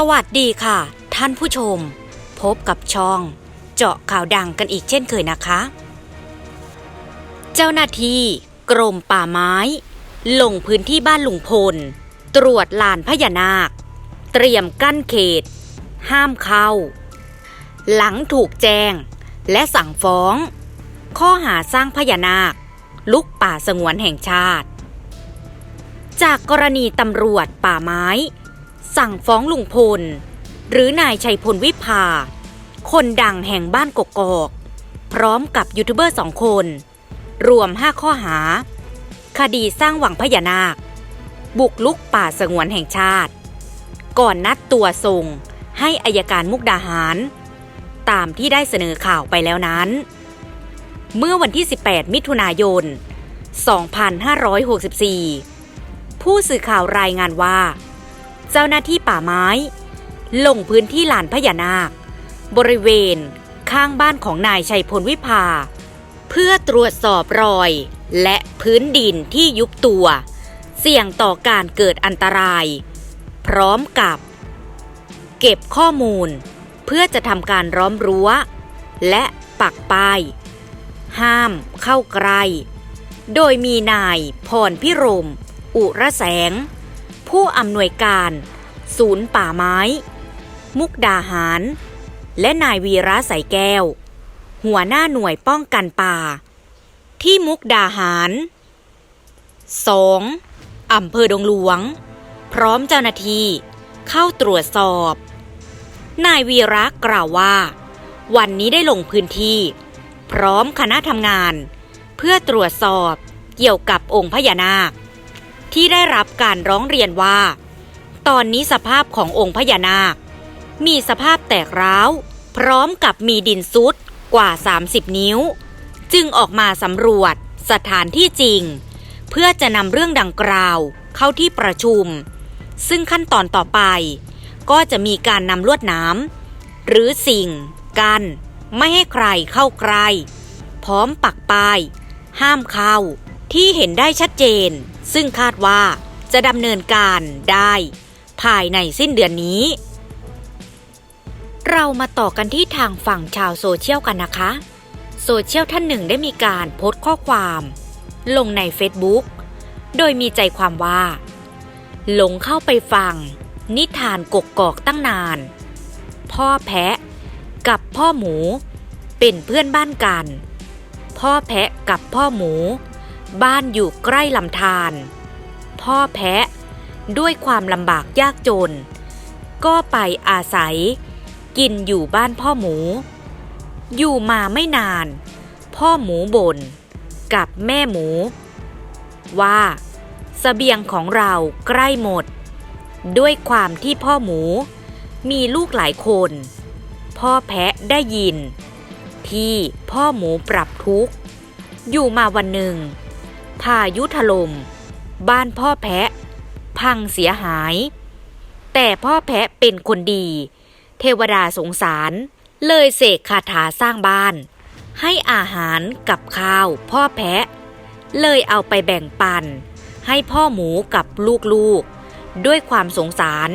สวัสดีค่ะ ท่านผู้ชม พบกับช่อง เจาะข่าวดังกันอีกเช่นเคยนะคะ เจ้าหน้าที่กรมป่าไม้ ลงพื้นที่บ้านลุงพล ตรวจลานพญานาค เตรียมกั้นเขต ห้ามเข้า หลังถูกแจ้ง และสั่งฟ้อง ข้อหาสร้างพญานาค ลุกป่าสงวนแห่งชาติ จากกรณีตำรวจป่าไม้ สั่งฟ้องลุงพล หรือนายชัยพลวิภา คนดังแห่งบ้านกกอก พร้อมกับยูทูบเบอร์สองคน รวม 5 ข้อหา คดีสร้างหวังพญานาค บุกลุกป่าสงวนแห่งชาติ ก่อนนัดตัวส่งให้อายการมุกดาหาร ตามที่ได้เสนอข่าวไปแล้วนั้น เมื่อวันที่ 18 มิถุนายน 2564 ผู้สื่อข่าวรายงานว่า เจ้าหน้าที่ป่าไม้ ลงพื้นที่ลานพญานาค บริเวณข้างบ้านของนายชัยพลวิภา เพื่อตรวจสอบรอย และพื้นดินที่ยุบตัว เสี่ยงต่อการเกิดอันตราย พร้อมกับ เก็บข้อมูล เพื่อจะทำการร้อมรั้ว และปักป้าย ห้ามเข้าใกล้โดยมีนายพรพิรม อุระแสง ผู้อำนวยการ ศูนย์ป่าไม้ มุกดาหาร และนายวีระใสแก้ว หัวหน้าหน่วยป้องกันป่า ที่มุกดาหาร 2. อำเภอดงหลวง พร้อมเจ้าหน้าที่เข้าตรวจสอบ นายวีระกล่าวว่า วันนี้ได้ลงพื้นที่ พร้อมคณะทำงาน เพื่อตรวจสอบเกี่ยวกับองค์พญานาค ที่ได้รับการร้องเรียนว่า ตอนนี้สภาพขององค์พญานาค มีสภาพแตกร้าว พร้อมกับมีดินซุดกว่า 30 นิ้ว จึงออกมาสำรวจสถานที่จริง เพื่อจะนำเรื่องดังกล่าวเข้าที่ประชุม ซึ่งขั้นตอนต่อไป ก็จะมีการนำลวดน้ำหรือสิ่งกันไม่ให้ใครเข้าใกล้พร้อมปักป้าย ห้ามเข้าที่เห็นได้ชัดเจน ซึ่งคาดว่าจะดำเนินการได้ ภายในสิ้นเดือนนี้ เรามาต่อกันที่ทางฝั่งชาวโซเชียลกันนะคะ โซเชียลท่านหนึ่งได้มีการโพสต์ข้อความ ลงใน Facebook โดยมีใจความว่า หลงเข้าไปฟัง นิทานกกกอกตั้งนาน พ่อแพะกับพ่อหมู เป็นเพื่อนบ้านกัน พ่อแพะกับพ่อหมู บ้านอยู่ใกล้ลำธารพ่อแพะด้วยความลำบากยากจน ก็ไปอาศัย กินอยู่บ้านพ่อหมู อยู่มาไม่นาน พ่อหมูบน่นกับแม่หมู ว่าสเสบียงของเราใกล้หมด ด้วยความที่พ่อหมู มีลูกหลายคน พ่อแพะได้ยิน ที่พ่อหมูปรับทุกข์ อยู่มาวันหนึ่ง พายุถลม่ม บ้านพ่อแพะ พังเสียหาย แต่พ่อแพะเป็นคนดี เทวดาสงสาร เลยเสกคาถาสร้างบ้าน ให้อาหารกับข้าวพ่อแพะ เลยเอาไปแบ่งปัน ให้พ่อหมูกับลูกๆ ด้วยความสงสาร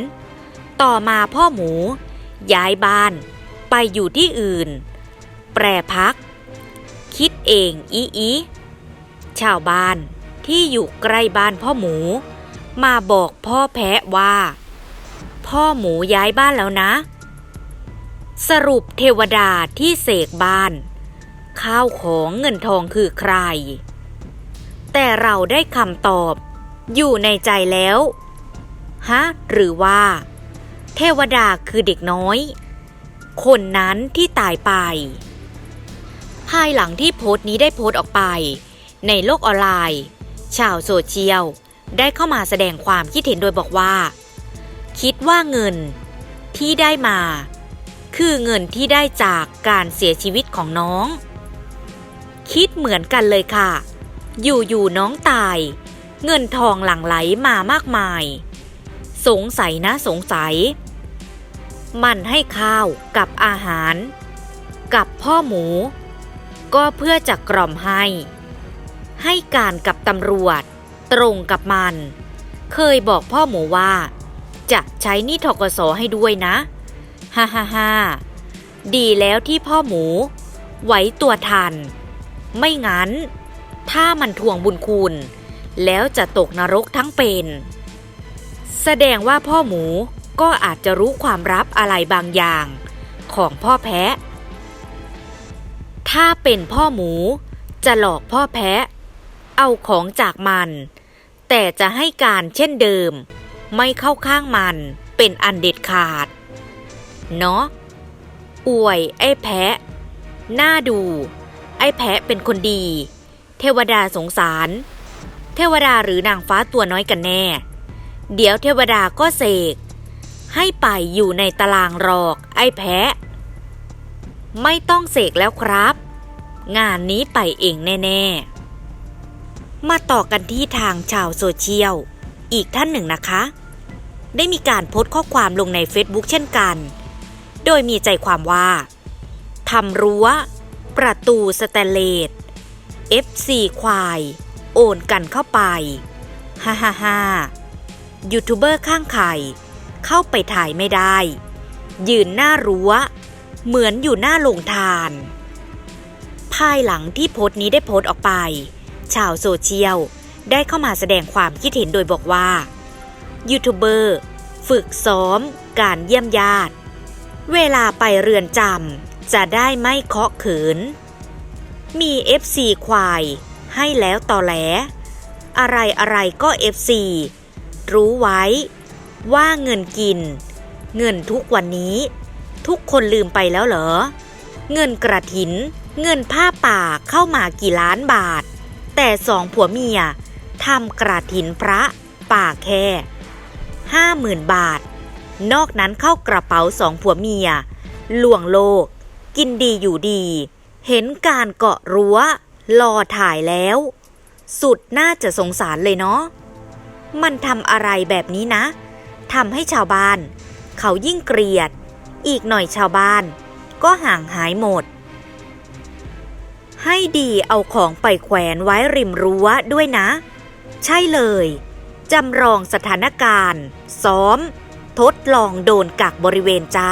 ต่อมาพ่อหมู ย้ายบ้านไปอยู่ที่อื่น แปรพัก คิดเองอีอี ชาวบ้านที่อยู่ใกล้บ้านพ่อหมู มาบอกพ่อแพะว่า พ่อหมูย้ายบ้านแล้วนะ สรุปเทวดาที่เสกบ้าน ข้าวของเงินทองคือใคร แต่เราได้คำตอบอยู่ในใจแล้วฮะหรือว่า เทวดาคือเด็กน้อย คนนั้นที่ตายไป ภายหลังที่โพสต์นี้ได้โพสต์ออกไป ในโลกออนไลน์ ชาวโซเชียล ได้เข้ามาแสดงความคิดเห็นโดยบอกว่า คิดว่าเงินที่ได้มา คือเงินที่ได้จากการเสียชีวิตของน้อง คิดเหมือนกันเลยค่ะ อยู่ๆน้องตาย เงินทองหลั่งไหลมามากมาย สงสัยนะสงสัย มันให้ข้าวกับอาหาร กับพ่อหมู ก็เพื่อจะกล่อมให้ ให้การกับตำรวจ ตรงกับมัน เคยบอกพ่อหมูว่า จะใช้นี้ทกสให้ด้วยนะ ฮ่าฮ่าฮ่าดีแล้วที่พ่อหมูไหวตัวทัน ไม่งั้น ถ้ามันทวงบุญคุณ แล้วจะตกนรกทั้งเป็น แสดงว่าพ่อหมูก็อาจจะรู้ความลับอะไรบางอย่าง ของพ่อแพะ ถ้าเป็นพ่อหมูจะหลอกพ่อแพะ เอาของจากมัน แต่จะให้การเช่นเดิม ไม่เข้าข้างมันเป็นอันเด็ดขาด เนาะอวยไอ้แพะน่าดู ไอ้แพะเป็นคนดี เทวดาสงสาร เทวดาหรือนางฟ้าตัวน้อยกันแน่ เดี๋ยวเทวดาก็เสก ให้ไปอยู่ในตารางรอกไอ้แพะ ไม่ต้องเสกแล้วครับ งานนี้ไปเองแน่ ๆ มาต่อกันที่ทางชาวโซเชียล อีกท่านหนึ่งนะคะ ได้มีการโพสต์ข้อความลงใน Facebook เช่นกัน โดยมีใจความว่าทำรั้ว ประตูสแตนเลส FC ควาย โอนกันเข้าไป ฮ่าฮ่าฮ่ายูทูบเบอร์ข้างไข่เข้าไปถ่ายไม่ได้ ยืนหน้ารั้ว เหมือนอยู่หน้าโรงทาน ภายหลังที่โพสต์นี้ได้โพสต์ออกไป ชาวโซเชียล ได้เข้ามาแสดงความคิดเห็นโดยบอกว่า ยูทูบเบอร์ ฝึกซ้อม การเยี่ยมญาติ เวลาไปเรือนจำจะได้ไม่เคาะเขิน มี FC ควาย ให้แล้วต่อแหล อะไรอะไรก็ FC รู้ไว้ ว่าเงินกิน เงินทุกวันนี้ ทุกคนลืมไปแล้วเหรอ เงินกระถินเงินผ้าป่าเข้ามากี่ล้านบาท แต่สองผัวเมียทำกระถินพระป่าแค่ห้าหมื่นบาท นอกนั้นเข้ากระเป๋าสองผัวเมียลวงโลก กินดีอยู่ดี เห็นการเกาะรั้วรอถ่ายแล้ว สุดน่าจะสงสารเลยเนาะมันทำอะไรแบบนี้นะทำให้ชาวบ้าน เขายิ่งเกลียด อีกหน่อยชาวบ้าน ก็ห่างหายหมด ดีเอาของไปแขวนไว้ริมรั้วด้วยนะ ใช่เลยจำลองสถานการณ์ ซ้อม ทดลองโดนกักบริเวณจ้า